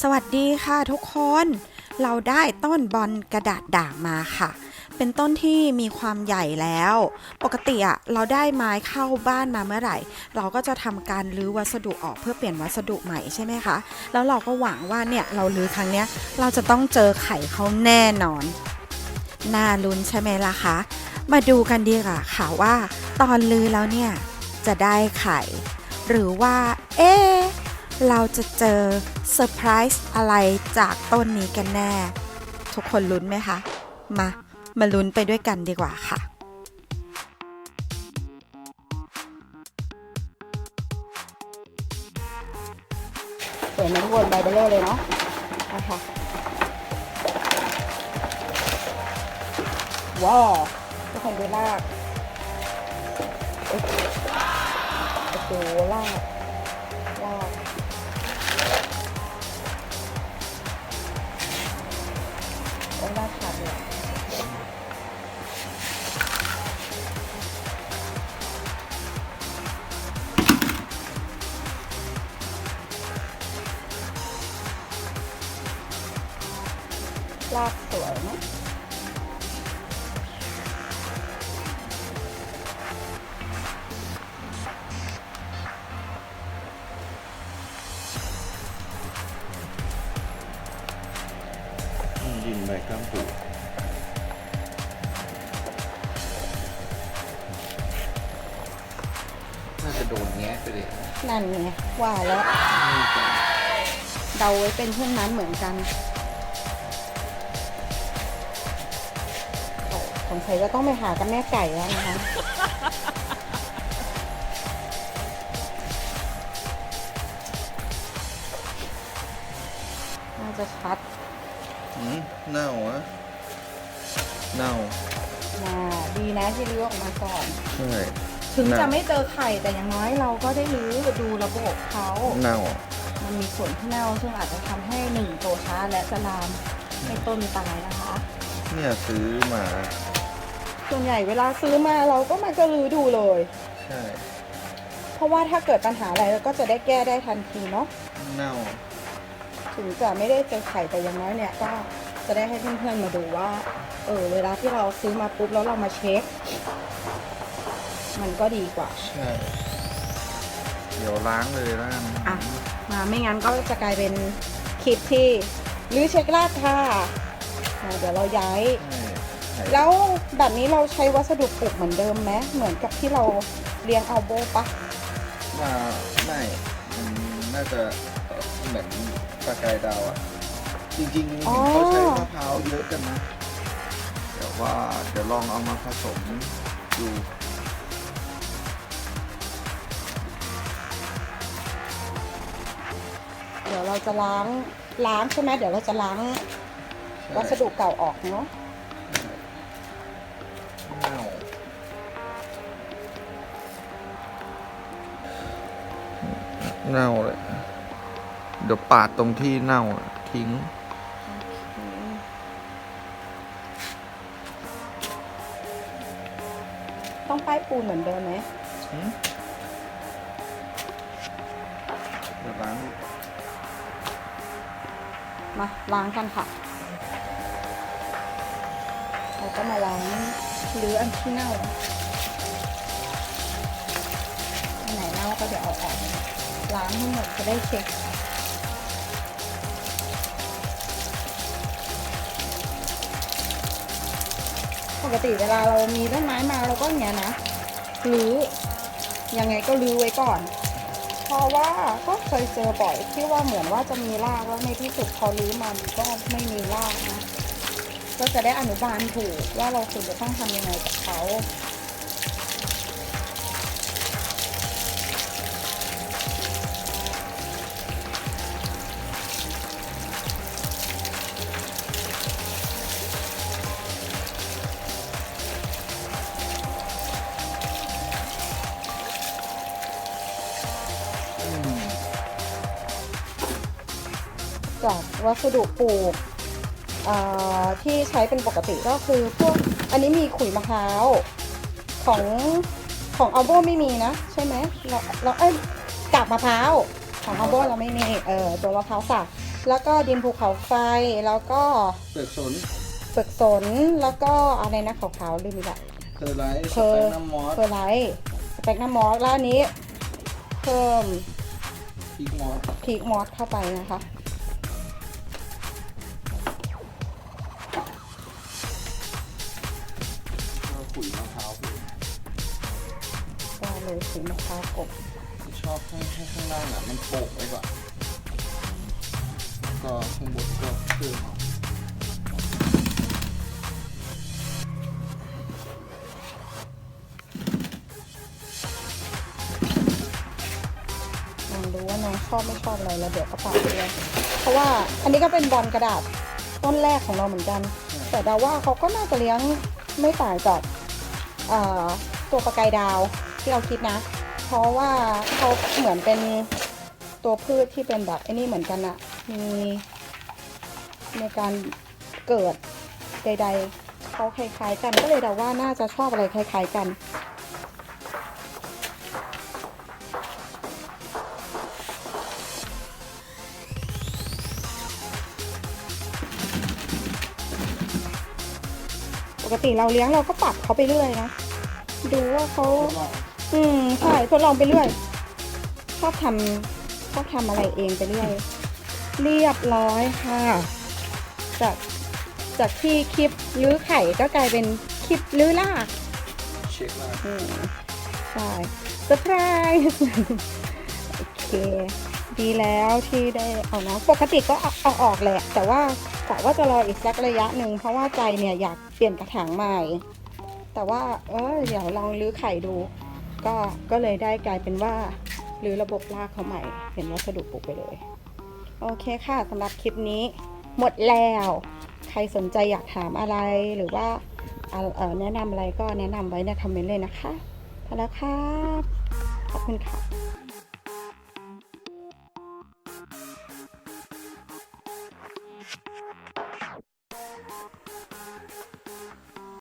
สวัสดีค่ะทุกคน เราได้ต้นบอลกระดาษด่างมาค่ะ เป็นต้นที่มีความใหญ่แล้ว ปกติอะเราได้ไม้เข้าบ้านมาเมื่อไหร่ เราก็จะทำการรื้อวัสดุออกเพื่อเปลี่ยนวัสดุใหม่ใช่ไหมคะ แล้วเราก็หวังว่าเนี่ยเรารื้อครั้งเนี้ยเราจะต้องเจอไข่เขาแน่นอน น่าลุ้นใช่ไหมล่ะคะ มาดูกันดีกว่าค่ะว่า ตอนลือแล้วเนี่ยจะได้ไข่ หรือว่า เอ๊ เราจะเจอเซอร์ไพรส์อะไรจากต้นนี้กันแน่ ทุกคนลุ้นไหมคะ มา มาลุ้นไปด้วยกันดีกว่าค่ะสวยไหมทุกคนใบเบลเลอร์เลยเนาะนะคะว้าวทุกคนดูลากโอ้โหลากลาก ลากสวยเนาะยินใบข้ามผูน่าจะโดนแงะไปเลยนั่นไงว่าแล้ว เดาไว้เป็นเช่นนั้นเหมือนกัน สงสัยจะต้องไปหากับแม่ไก่แล้วนะคะ น่าจะชัดอืมเน่าอะเน่ามาดีนะที่รื้อออกมาก่อน ใช่ถึงน่ะจะไม่เจอไข่แต่อย่างน้อยเราก็ได้รื้อดูระบบเขาเน่ามันมีส่วนที่เน่าซึ่งอาจจะทำให้หนึ่งโตช้าและจะลามให้ต้นตายนะคะ เนี่ยซื้อมา ส่วนใหญ่เวลาซื้อมาเราก็มากระลือดูเลย ใช่ เพราะว่าถ้าเกิดปัญหาอะไรเราก็จะได้แก้ได้ทันทีเนาะ เน่า ถึงจะไม่ได้เจอไข่แต่อย่างน้อยเนี่ยก็จะได้ให้เพื่อนๆมาดูว่า เออเวลาที่เราซื้อมาปุ๊บแล้วเรามาเช็ค มันก็ดีกว่า ใช่ เดี๋ยวล้างเลยแล้วกันอะ มาไม่งั้นก็จะกลายเป็นคลิปที่รื้อเช็คลาดค่ะอะเดี๋ยวเราย้าย ใช่ใช่ แล้วแบบนี้เราใช้วัสดุปลูกเหมือนเดิมไหมเหมือนกับที่เราเลี้ยงอัลโบปะมาไม่มันน่าจะเอ่อเหมือนปลากายดาวอะจริงๆอ๋อเขาใช้มะพร้าวเยอะกันนะแต่ว่าเดี๋ยวลองเอามาผสมดูเดี๋ยวเราจะล้างล้างใช่ไหมเดี๋ยวเราจะล้างใช่วัสดุเก่าออกเนาะ เน่าเลย เดี๋ยวปาดตรงที่เน่าอะทิ้ง ต้องป้ายปูนเหมือนเดิมไหมเดี๋ยวล้างมาล้างกันค่ะ เราก็มาล้างหรืออันที่เน่าอันไหนเน่าก็เดี๋ยวเอาออก ล้างให้หมดจะได้เช็คปกติเวลาเรามีต้นไม้มาเราก็อย่างเงี้ยนะรื้อยังไงก็รื้อไว้ก่อน เพราะว่าก็เคยเจอบ่อยที่ว่าเหมือนว่าจะมีรากแล้วในที่สุดพอรื้อมันก็ไม่มีรากนะก็จะได้อนุบาลถูกว่าเราควรจะต้องทำยังไงกับเขา จากวัสดุปลูกอ่าที่ใช้เป็นปกติก็คือพวกอันนี้มีขุยมะพร้าวของของอัลโบไม่มีนะ ใช่ไหมเราเราเอ้ยกากมะพร้าวของอัลโบเราไม่มีเออตัวมะพร้าวสับแล้วก็ดินภูเขาไฟแล้วก็เปลือกสนเปลือกสนแล้วก็อะไรนะขาวๆลืมอีกละเทอร์ไลท์สเทอร์เปนน้ำมอสเฟอร์ไลท์สเปกน้ำมอสแล้วอันนี้เพิ่มพีกมอสพีกมอสเข้าไปนะคะ เลยสีมะพร้าวกบชอบให้ให้ข้างล่างอะ มันโปกไว้ก่อนแล้วก็ข้างบนก็เพิ่มเอาลองดูว่าน้องชอบไม่ชอบอะไรแล้วเดี๋ยวก็ปรับเองเพราะว่าอันนี้ก็เป็นบอลกระดาษต้นแรกของเราเหมือนกัน แต่เดาว่าเขาก็น่าจะเลี้ยงไม่ต่างจากเอ่อตัวประกายดาว ที่เราคิดนะ เพราะว่าเขาเหมือนเป็นตัวพืชที่เป็นแบบไอ้นี่เหมือนกันอะมีในการเกิดใด ๆเขาคล้ายๆกันก็เลยเดาว่าน่าจะชอบอะไรคล้าย ๆกันปกติเราเลี้ยงเราก็ปรับเขาไปเรื่อยนะ ดูว่าเขา องอืมใช่ทดลองไปเรื่อยชอบทำชอบทำอะไรเองไปเรื่อย เรียบร้อยค่ะ จากจากที่คลิปลื้อไข่ก็กลายเป็นคลิปลื้อลากเช็คมากอืมใช่เซอร์ไพรส์โอเค ดีแล้วที่ได้เอาน้องปกติก็เอาเอาออกแหละ แต่ว่ากะว่าจะรออีกสักระยะหนึ่งเพราะว่าใจเนี่ยอยากเปลี่ยนกระถางใหม่ แต่ว่าเออเดี๋ยวลองรื้อไข่ดู ก็ก็เลยได้กลายเป็นว่า หรือระบบลากเขาใหม่ เป็นวัสดุปลูกไปเลย โอเคค่ะสำหรับคลิปนี้หมดแล้ว ใครสนใจอยากถามอะไรหรือว่าแนะนำอะไรก็แนะนำไว้ในคอมเมนต์เลยนะคะพอแล้วครับ ขอบคุณค่ะ